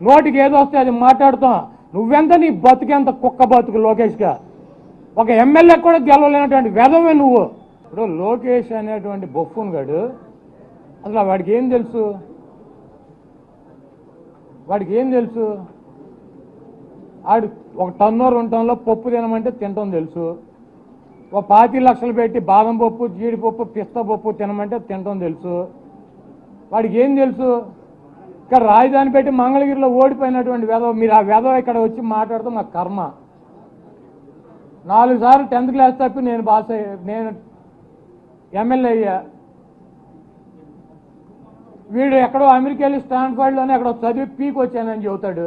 నోటికి ఏదో వస్తే అది మాట్లాడుతాం. నువ్వెంత నీ బతుకెంత కుక్క బతుకు లోకేష్గా ఒక ఎమ్మెల్యే కూడా గెలవలేనటువంటి వెధవే నువ్వు. ఇప్పుడు లోకేష్ అనేటువంటి బొఫ్ఫున్ గడు అసలు వాడికి ఏం తెలుసు? వాడికి ఏం తెలుసు? ఆడు ఒక టన్నో ఉండటంలో పప్పు తినమంటే తినటం తెలుసు. ఒక పాతి లక్షలు పెట్టి బాదం పప్పు జీడిపప్పు పిస్తా పప్పు తినమంటే తినటం తెలుసు. వాడికి ఏం తెలుసు? ఇక్కడ రాజధాని పెట్టి మంగళగిరిలో ఓడిపోయినటువంటి వేదవ మీరు ఆ వేదవ ఇక్కడ వచ్చి మాట్లాడతాం మా కర్మ. నాలుగు సార్లు టెన్త్ క్లాస్ తప్పి నేను పాస్ అయ్యా నేను ఎమ్మెల్యే అయ్యా. వీడు ఎక్కడో అమెరికా వెళ్ళి స్టాన్ఫర్డ్లోనే ఎక్కడో చదివి పీక్ వచ్చానని చెబుతాడు.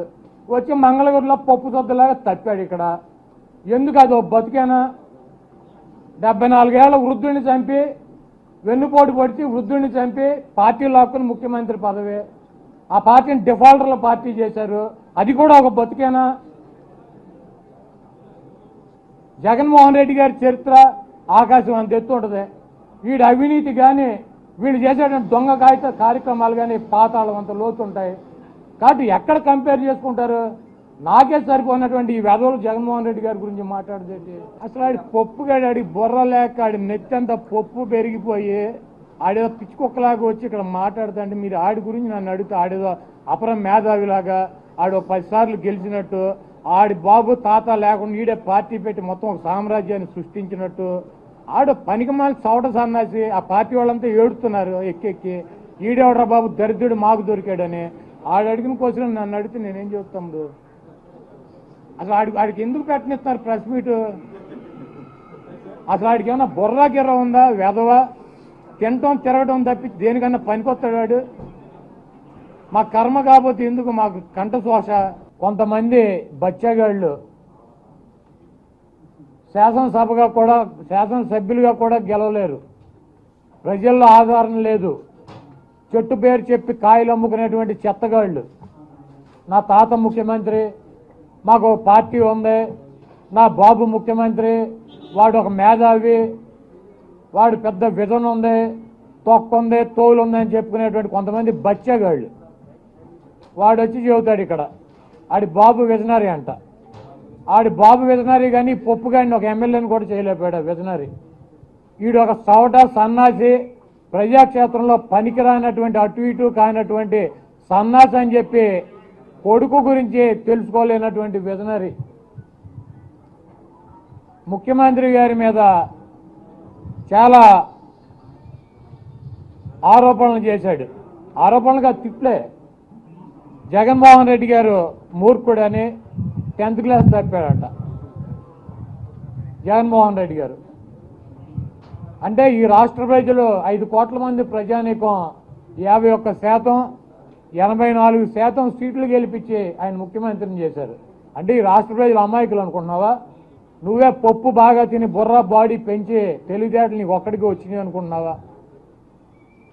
వచ్చి మంగళగిరిలో పప్పు సొద్దులాగా తప్పాడు ఇక్కడ. ఎందుకు అదో బతికేనా? డెబ్బై నాలుగేళ్ళ వృద్ధుడిని చంపి వెన్నుపోటు పొడిచి వృద్ధుడిని చంపి పార్టీ లాక్కుని ముఖ్యమంత్రి పదవి. ఆ పార్టీని డిఫాల్టర్ల పార్టీ చేశారు. అది కూడా ఒక బతుకేనా? జగన్మోహన్ రెడ్డి గారి చరిత్ర ఆకాశం అంత ఎత్తు ఉంటుంది. వీడి అవినీతి కానీ వీళ్ళు చేసేటువంటి దొంగ కాగిత కార్యక్రమాలు కానీ పాతాళం అంత లోతుంటాయి కాబట్టి ఎక్కడ కంపేర్ చేసుకుంటారు? నాకే సరిపోయినటువంటి ఈ వెధవలు జగన్మోహన్ రెడ్డి గారి గురించి మాట్లాడేది అసలు ఆడి పప్పుగాడి ఆడి బుర్ర లేక ఆడి నెత్తి పప్పు పెరిగిపోయి ఆడేదో పిచ్చుకొక్కలాగా వచ్చి ఇక్కడ మాట్లాడుతుంటే మీరు ఆడి గురించి నన్ను అడిగితే ఆడేదో అపర మేధావిలాగా ఆడు పదిసార్లు గెలిచినట్టు ఆడి బాబు తాత లేకుండా ఈడే పార్టీ పెట్టి మొత్తం ఒక సామ్రాజ్యాన్ని సృష్టించినట్టు ఆడు పనికిమాలి చవట సన్నాసి ఆ పార్టీ వాళ్ళంతా ఏడుతున్నారు ఎక్కెక్కి ఈడేవడరా బాబు దరిద్రుడు మాకు దొరికాడని. ఆడు అడిగిన కోసం నన్ను అడిగితే నేనేం చెప్తాడు అసలు ఆడికి ఆడికి ఎందుకు పెట్టనిస్తారు ప్రెస్ మీట్? అసలు ఆడికి ఏమన్నా బుర్రా గిర్ర ఉందా వెధవా? తినటం తిరగటం తప్పి దేనికన్నా పనికొస్తాడు వాడు మా కర్మ కాకపోతే ఎందుకు మాకు కంట కొంతమంది బచ్చగాళ్ళు శాసనసభగా కూడా శాసనసభ్యులుగా కూడా గెలవలేరు. ప్రజల్లో ఆధారం లేదు. చెట్టు పేరు చెప్పి కాయలు అమ్ముకునేటువంటి చెత్తగాళ్ళు. నా తాత ముఖ్యమంత్రి మాకు పార్టీ ఉంది. నా బాబు ముఖ్యమంత్రి వాడు ఒక మేధావి. వాడు పెద్ద విజన్ ఉంది తొక్క ఉంది తోలు ఉంది అని చెప్పుకునేటువంటి కొంతమంది బచ్చగాళ్ళు. వాడు వచ్చి చెబుతాడు ఇక్కడ ఆడి బాబు విజనరీ అంట. ఆడి బాబు విజనరీ కానీ పప్పు కానీ ఒక ఎమ్మెల్యేని కూడా చేయలేకపోయాడు విజనరీ. వీడు ఒక సవట సన్నాసి ప్రజాక్షేత్రంలో పనికిరానటువంటి అటు ఇటు కానటువంటి సన్నాసి అని చెప్పి కొడుకు గురించి తెలుసుకోలేనటువంటి విజనరీ. ముఖ్యమంత్రి గారి మీద చాలా ఆరోపణలు చేశాడు. ఆరోపణలుగా తిట్లే. జగన్మోహన్ రెడ్డి గారు మూర్ఖుడని టెన్త్ క్లాస్ తప్పాడంట. జగన్మోహన్ రెడ్డి గారు. అంటే ఈ రాష్ట్ర ప్రజలు ఐదు కోట్ల మంది ప్రజానీకం యాభై ఒక్క శాతం ఎనభై నాలుగు శాతం సీట్లు గెలిపించి ఆయన ముఖ్యమంత్రిని చేశారు. అంటే ఈ రాష్ట్ర ప్రజలు అమాయకులు అనుకుంటున్నావా? నువ్వే పప్పు బాగా తిని బుర్ర బాడీ పెంచి తెలివితేటలు నీకు ఒక్కడికి వచ్చినాయి అనుకుంటున్నావా?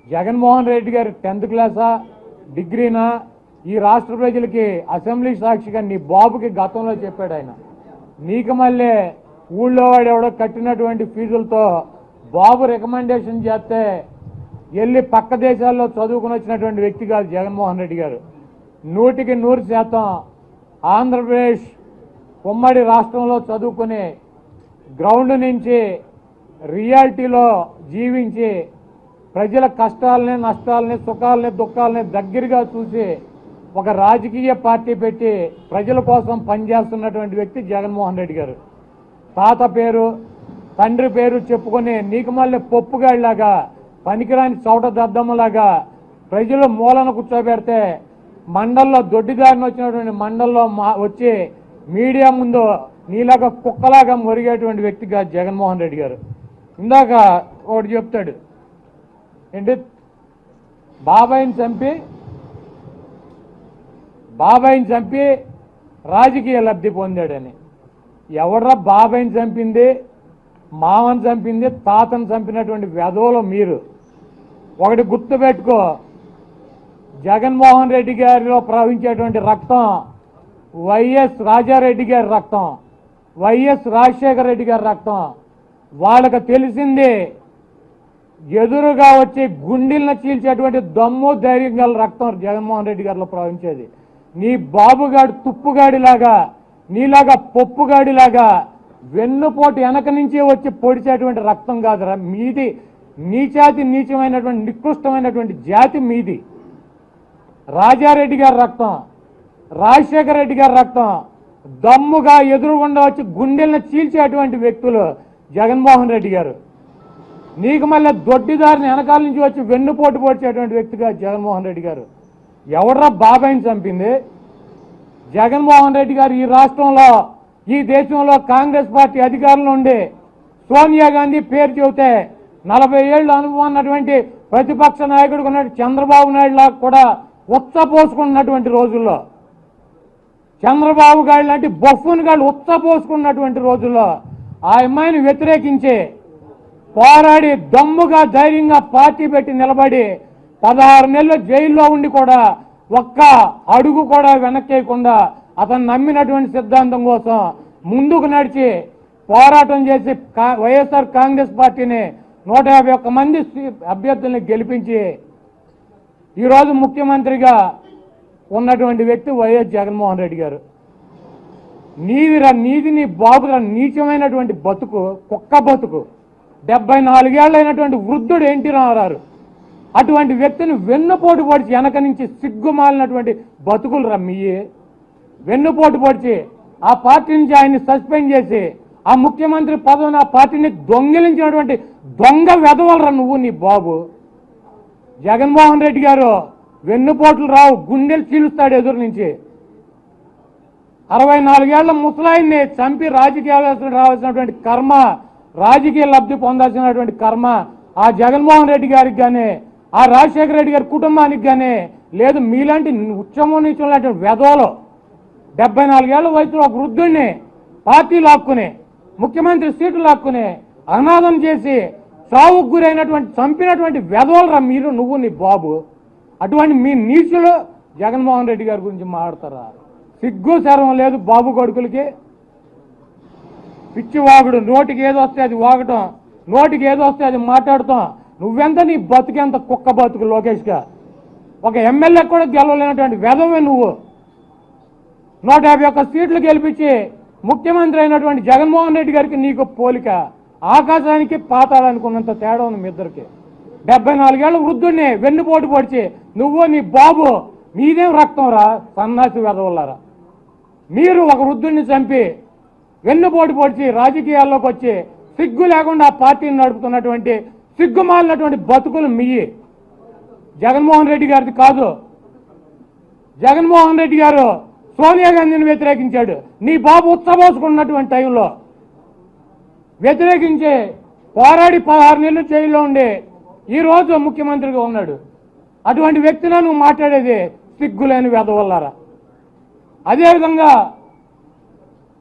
జగన్మోహన్ రెడ్డి గారు టెన్త్ క్లాసా డిగ్రీనా? ఈ రాష్ట్ర ప్రజలకి అసెంబ్లీ సాక్షిగా నీ బాబుకి గతంలో చెప్పాడు ఆయన. నీకు మళ్ళీ ఊళ్ళో వాడు ఎవడో కట్టినటువంటి ఫీజులతో బాబు రికమెండేషన్ చేస్తే వెళ్ళి పక్క దేశాల్లో చదువుకుని వచ్చినటువంటి వ్యక్తి కాదు జగన్మోహన్ రెడ్డి గారు. నూటికి నూరు శాతం ఆంధ్రప్రదేశ్ ఉమ్మడి రాష్ట్రంలో చదువుకుని గ్రౌండ్ నుంచి రియాలిటీలో జీవించి ప్రజల కష్టాలని నష్టాలని సుఖాలని దుఃఖాలని దగ్గరగా చూసి ఒక రాజకీయ పార్టీ పెట్టి ప్రజల కోసం పనిచేస్తున్నటువంటి వ్యక్తి జగన్మోహన్ రెడ్డి గారు. తాత పేరు తండ్రి పేరు చెప్పుకొని నీకు మళ్ళీ పప్పుగాడిలాగా పనికిరాని చౌట దద్దమ్మలాగా ప్రజలు మూలన కూర్చోబెడితే మండల్లో దొడ్డిదారిని వచ్చినటువంటి మండల్లో మా వచ్చి మీడియా ముందు నీలాగా కుక్కలాగా మొరిగేటువంటి వ్యక్తి కాదు జగన్మోహన్ రెడ్డి గారు. ఇందాక ఒకటి చెప్తాడు. ఏంటి? బాబాయిని చంపి బాబాయిని చంపి రాజకీయ లబ్ధి పొందాడని. ఎవడ్రా బాబాయిని చంపింది? మామని చంపింది? తాతను చంపినటువంటి వెధవలు మీరు. ఒకటి గుర్తుపెట్టుకో. జగన్మోహన్ రెడ్డి గారిలో ప్రవహించేటువంటి రక్తం వైఎస్ రాజారెడ్డి గారి రక్తం వైఎస్ రాజశేఖర రెడ్డి గారి రక్తం. వాళ్ళకి తెలిసింది ఎదురుగా వచ్చి గుండెలను చీల్చేటువంటి దమ్ము ధైర్యం గల రక్తం జగన్మోహన్ రెడ్డి గారిలో ప్రవహించేది. నీ బాబుగాడు తుప్పుగాడిలాగా నీలాగా పప్పుగాడిలాగా వెన్నుపోటు వెనక నుంచి వచ్చి పొడిచేటువంటి రక్తం కాదురా. మీది నీచాతి నీచమైనటువంటి నికృష్టమైనటువంటి జాతి మీది. రాజారెడ్డి గారి రక్తం. రాజశేఖర రెడ్డి గారి రక్తం దమ్ముగా ఎదురుగుండా వచ్చి గుండెలను చీల్చేటువంటి వ్యక్తులు జగన్మోహన్ రెడ్డి గారు. నీకు మళ్ళీ దొడ్డిదారిని వెనకాల నుంచి వచ్చి వెన్నుపోటు పొడిచేటువంటి వ్యక్తిగా జగన్మోహన్ రెడ్డి గారు. ఎవడరా బాబాయిని చంపింది? జగన్మోహన్ రెడ్డి గారు ఈ రాష్ట్రంలో ఈ దేశంలో కాంగ్రెస్ పార్టీ అధికారంలో ఉండి సోనియా గాంధీ పేరు చెబితే నలభై ఏళ్ళు అనుభవం ఉన్నటువంటి ప్రతిపక్ష నాయకుడికి ఉన్నట్టు చంద్రబాబు నాయుడు లాగా కూడా ఉచ్చపోసుకున్నటువంటి రోజుల్లో చంద్రబాబు గారు లాంటి బొఫ్ఫుని గారు ఉత్తపోసుకున్నటువంటి రోజుల్లో ఆ అమ్మాయిని వ్యతిరేకించి పోరాడి దమ్ముగా ధైర్యంగా పార్టీ పెట్టి నిలబడి పదహారు నెలలు జైల్లో ఉండి కూడా ఒక్క అడుగు కూడా వెనక్కేయకుండా అతను నమ్మినటువంటి సిద్ధాంతం కోసం ముందుకు నడిచి పోరాటం చేసి కా- వైఎస్ఆర్ కాంగ్రెస్ పార్టీని నూట యాభై ఒక్క మంది అభ్యర్థుల్ని గెలిపించి ఈరోజు ముఖ్యమంత్రిగా ఉన్నటువంటి వ్యక్తి వైఎస్ జగన్మోహన్ రెడ్డి గారు. నీదిరా నీది నీ బాబురా నీచమైనటువంటి బతుకు కుక్క బతుకు. డెబ్బై అయినటువంటి వృద్ధుడు ఎన్టీ రామారావు. అటువంటి వ్యక్తిని వెన్నుపోటు పొడిచి వెనక నుంచి సిగ్గుమాలినటువంటి బతుకులు రమ్మియ్యి వెన్నుపోటు పొడిచి ఆ పార్టీ నుంచి ఆయన్ని సస్పెండ్ చేసి ఆ ముఖ్యమంత్రి పదవిని ఆ పార్టీని దొంగిలించినటువంటి దొంగ వెధవలరా నువ్వు నీ బాబు. జగన్మోహన్ రెడ్డి గారు వెన్నుపోట్లు రావు గుండెలు చీలుస్తాడు ఎదురు నుంచి. అరవై నాలుగేళ్ళ ముసలాయిని చంపి రాజకీయాలు రావాల్సినటువంటి కర్మ రాజకీయ లబ్ధి పొందాల్సినటువంటి కర్మ ఆ జగన్మోహన్ రెడ్డి గారికి కానీ ఆ రాజశేఖర రెడ్డి గారి కుటుంబానికి కానీ లేదు. మీలాంటి ఉచ్చమో నీచం లాంటి వెధవలు డెబ్బై నాలుగేళ్ళ వయసులో ఒక వృద్ధుడిని పార్టీ లాక్కుని ముఖ్యమంత్రి సీటు లాక్కుని అనాథం చేసి చావుకు గురైనటువంటి చంపినటువంటి వెధవలరా మీరు నువ్వు నీ బాబు. అటువంటి మీ నీచులు జగన్మోహన్ రెడ్డి గారి గురించి మాట్లాడతారా? సిగ్గు శరం లేదు బాబు కొడుకులకి. పిచ్చివాగుడు నోటికి ఏదో వస్తే అది వాగటం నోటికి ఏదో వస్తే అది మాట్లాడటం. నువ్వెంత నీ బతుకెంత కుక్క బతుకు లోకేష్గా ఒక ఎమ్మెల్యే కూడా గెలవలేనటువంటి వెధవే నువ్వు. నూట యాభై ఒక్క సీట్లు గెలిపించి ముఖ్యమంత్రి అయినటువంటి జగన్మోహన్ రెడ్డి గారికి నీకు పోలిక. ఆకాశానికి పాతాలనుకున్నంత తేడా ఉంది మీ ఇద్దరికి. డెబ్బై నాలుగేళ్ళ వృద్ధుడిని వెన్నుపోటు పొడిచి నువ్వు నీ బాబు మీదేం రక్తం రా సన్నాసి వెదవల్లారా. మీరు ఒక వృద్ధుడిని చంపి వెన్నుపోటు పొడిచి రాజకీయాల్లోకి వచ్చి సిగ్గు లేకుండా ఆ పార్టీని నడుపుతున్నటువంటి సిగ్గుమాలినటువంటి బతుకులు మీయి జగన్మోహన్ రెడ్డి గారిది కాదు. జగన్మోహన్ రెడ్డి గారు సోనియా గాంధీని వ్యతిరేకించాడు. నీ బాబు ఉత్సవోసుకున్నటువంటి టైంలో. వ్యతిరేకించి పోరాడి పదహారు నెలలు జైల్లో ఉండే ఈ రోజు ముఖ్యమంత్రిగా ఉన్నాడు. అటువంటి వ్యక్తిలో నువ్వు మాట్లాడేది సిగ్గులేని వెదవల్లారా. అదేవిధంగా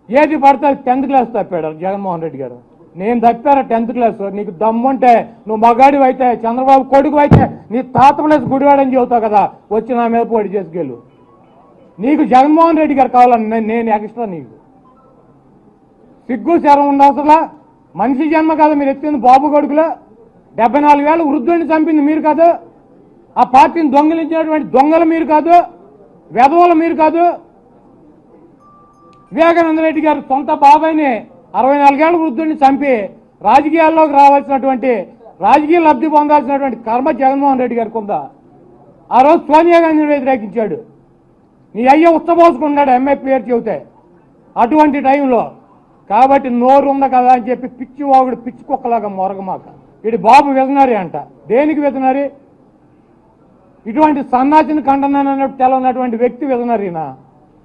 ఏది పడితే టెన్త్ క్లాస్ తప్పాడు జగన్మోహన్ రెడ్డి గారు. నేను తప్పారా టెన్త్ క్లాస్? నీకు దమ్ముంటే నువ్వు మగాడి అయితే చంద్రబాబు కొడుకు అయితే నీ తాత ప్లేస్ గుడివాడని చెబుతావు కదా వచ్చి నా మీద పోటీ చేసుకెళ్ళు. నీకు జగన్మోహన్ రెడ్డి గారు కావాలని నేను- నేను ఎక్స్ట్రా నీకు. సిగ్గు శరం ఉండవసలా మనిషి జన్మ కాదు మీరు ఎత్తింది బాబు కొడుకులో? డెబ్బై నాలుగు వేల వృద్ధుడిని చంపింది మీరు కాదు. ఆ పార్టీని దొంగిలించినటువంటి దొంగలు మీరు కాదు. వెధవలు మీరు కాదు. వివేకానంద రెడ్డి గారు సొంత బాబాయిని అరవై నాలుగేళ్ళ వృద్ధుడిని చంపి రాజకీయాల్లోకి రావాల్సినటువంటి రాజకీయ లబ్ధి పొందాల్సినటువంటి కర్మ జగన్మోహన్ రెడ్డి గారికి ఉందా ఆ రోజు సోనియా గాంధీని వ్యతిరేకించాడు. నీ అయ్య ఉత్తపోసుకున్నాడు ఎంఏ పేరు చెబితే. అటువంటి టైంలో కాబట్టి నోరు ఉంది కదా అని చెప్పి పిచ్చి వాగుడు పిచ్చి కుక్కలాగా మొరగమాక. ఇది బాబు వెదనారి అంట. దేనికి వెదనారి? ఇటువంటి సన్నాసిని కంటనానన్నట్టు తెలవనటువంటి వ్యక్తి వెదనరీనా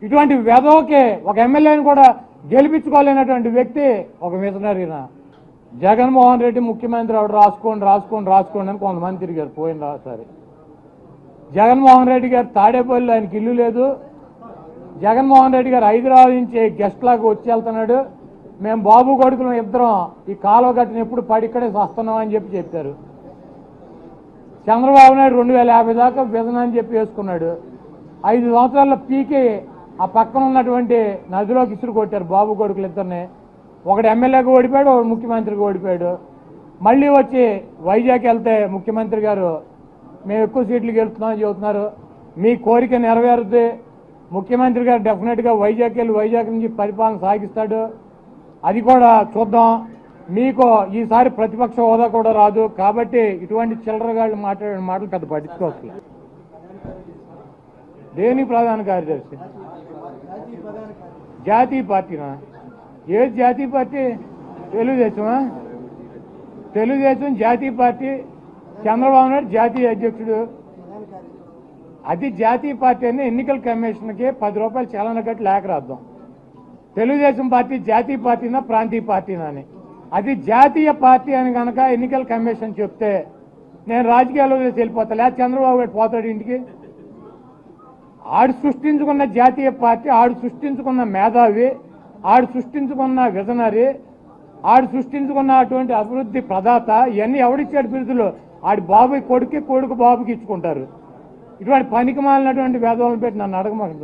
ఇటువంటి వెధవకి ఒక ఎమ్మెల్యేని కూడా గెలిపించుకోలేనటువంటి వ్యక్తి ఒక వెదనరీనా జగన్మోహన్ రెడ్డి ముఖ్యమంత్రి ఆవిడ రాసుకోండి రాసుకోండి రాసుకోండి అని కొంతమంది తిరిగారు పోయిన రాసారి జగన్మోహన్ రెడ్డి గారు తాడేపల్లి ఆయనకి ఇల్లు లేదు. జగన్మోహన్ రెడ్డి గారు హైదరాబాద్ నుంచి గెస్ట్ లాగా వచ్చి వెళ్తున్నాడు. మేము బాబు కొడుకులు ఇద్దరం ఈ కాలువ కట్టిన ఎప్పుడు పడి ఇక్కడే వస్తున్నాం అని చెప్పి చెప్పారు. చంద్రబాబు నాయుడు రెండు వేల యాభై దాకా విధన అని చెప్పి వేసుకున్నాడు. ఐదు సంవత్సరాల్లో పీకి ఆ పక్కన ఉన్నటువంటి నదిలోకి ఇసురు కొట్టారు బాబు కొడుకులు ఇద్దరిని. ఒకడు ఎమ్మెల్యేగా ఓడిపోయాడు ఒకడు ముఖ్యమంత్రిగా ఓడిపోయాడు. మళ్ళీ వచ్చి వైజాగ్ వెళ్తే ముఖ్యమంత్రి గారు మేము ఎక్కువ సీట్లు గెలుపుతున్నామని చెబుతున్నారు. మీ కోరిక నెరవేరుద్ది. ముఖ్యమంత్రి గారు డెఫినెట్గా వైజాగ్ వెళ్ళి వైజాగ్ నుంచి పరిపాలన సాగిస్తాడు. అది కూడా చూద్దాం. మీకు ఈసారి ప్రతిపక్ష హోదా కూడా రాదు. కాబట్టి ఇటువంటి చిల్లరగాళ్ళు మాట్లాడిన మాటలు పెద్ద పట్టించుకోవచ్చు దేని ప్రధాన కార్యదర్శి? జాతీయ పార్టీనా? ఏ జాతీయ పార్టీ? తెలుగుదేశమా? తెలుగుదేశం జాతీయ పార్టీ. చంద్రబాబు నాయుడు జాతీయ అధ్యక్షుడు. అది జాతీయ పార్టీ అని ఎన్నికల కమిషన్కి పది రూపాయలు చలన కట్టి లేఖ రాద్దాం. తెలుగుదేశం పార్టీ జాతీయ పార్టీనా ప్రాంతీయ పార్టీనా అని. అది జాతీయ పార్టీ అని కనుక ఎన్నికల కమిషన్ చెప్తే నేను రాజకీయాల్లో వెళ్ళిపోతా. లేదా చంద్రబాబు గారు పోతాడు ఇంటికి. ఆడు సృష్టించుకున్న జాతీయ పార్టీ ఆడు సృష్టించుకున్న మేధావి ఆడు సృష్టించుకున్న విజనరీ ఆడు సృష్టించుకున్న అటువంటి అభివృద్ధి ప్రదాత ఇవన్నీ ఎవడిచ్చాడు బిరుదులు? ఆడి బాబు కొడుకు కొడుకు బాబుకి ఇచ్చుకుంటారు. ఇటువంటి పనికి మాలినటువంటి వేదవాళ్ళని పెట్టి నన్ను అడగమాకండి